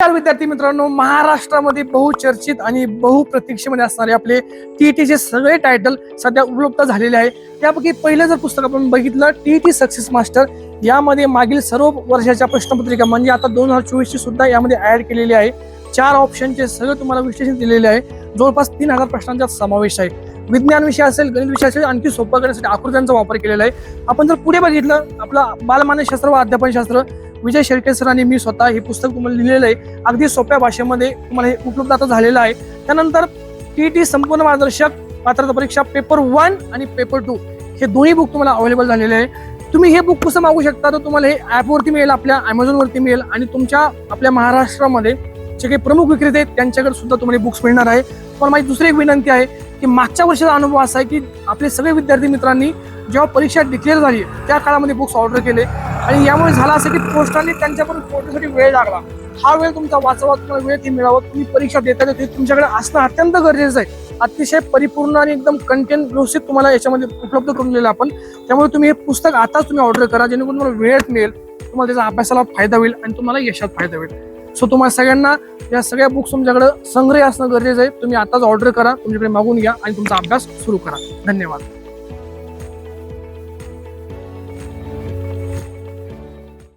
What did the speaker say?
विद्यार्थी मित्रांनो महाराष्ट्रामध्ये बहुचर्चित आणि बहुप्रतीक्षेमध्ये असणारे आपले टीईटीचे सगळे टायटल सध्या उपलब्ध झालेले आहे. त्यापैकी पहिलं जर पुस्तक आपण बघितलं टीईटी सक्सेस मास्टर यामध्ये मागील सर्व वर्षाच्या प्रश्नपत्रिका म्हणजे आता दोन हजार चोवीसची सुद्धा यामध्ये ऍड केलेली आहे. चार ऑप्शनचे सगळं तुम्हाला विश्लेषण दिलेले आहे. जवळपास तीन हजार प्रश्नांचा समावेश आहे. विज्ञान विषय असेल गणित विषय असेल आणखी सोपं करण्यासाठी आकृत्यांचा वापर केलेला आहे. आपण जर पुढे बघितलं आपलं बालमानसशास्त्र व अध्यापनशास्त्र विजय शेळके सर आणि मी स्वतः हे पुस्तक तुम्हाला लिहिलेलं आहे. अगदी सोप्या भाषेमध्ये तुम्हाला हे उपलब्ध आता झालेलं आहे. त्यानंतर टी टी संपूर्ण मार्गदर्शक पात्रता परीक्षा पेपर वन आणि पेपर टू हे दोन्ही बुक तुम्हाला अवेलेबल झालेले आहे. तुम्ही हे बुक कसं मागू शकता तर तुम्हाला हे ॲपवरती मिळेल आपल्या ॲमेझॉनवरती मिळेल आणि तुमच्या आपल्या महाराष्ट्रामध्ये जे काही प्रमुख विक्रेते आहेत त्यांच्याकडे सुद्धा तुम्हाला बुक्स मिळणार आहे. पण माझी दुसरी एक विनंती आहे की मागच्या वर्षाचा अनुभव असा आहे की आपले सगळे विद्यार्थी मित्रांनी जेव्हा परीक्षा डिक्लेअर झाली त्या काळामध्ये बुक्स ऑर्डर केले. आणि यामुळे झालं असं की पोस्टाने त्यांच्यापर्यंत पोहोचण्यासाठी वेळ लागला. हा वेळ तुमचा वाचवा तुम्हाला वेळ ती मिळावं तुम्ही परीक्षा देता ते तुमच्याकडे असणं अत्यंत गरजेचं आहे. अतिशय परिपूर्ण आणि एकदम कंटेंट व्यवस्थित तुम्हाला याच्यामध्ये उपलब्ध करून दिलेलं आपण. त्यामुळे तुम्ही हे पुस्तक आताच तुम्ही ऑर्डर करा जेणेकरून तुम्हाला वेळ मिळेल. तुम्हाला त्याचा अभ्यासाला फायदा होईल आणि तुम्हाला यशात फायदा होईल. सो तुम्हाला सगळ्यांना या सगळ्या बुक्स तुमच्याकडे संग्रह असणं गरजेचं आहे. तुम्ही आताच ऑर्डर करा तुमच्याकडे मागून घ्या आणि तुमचा अभ्यास सुरू करा. धन्यवाद.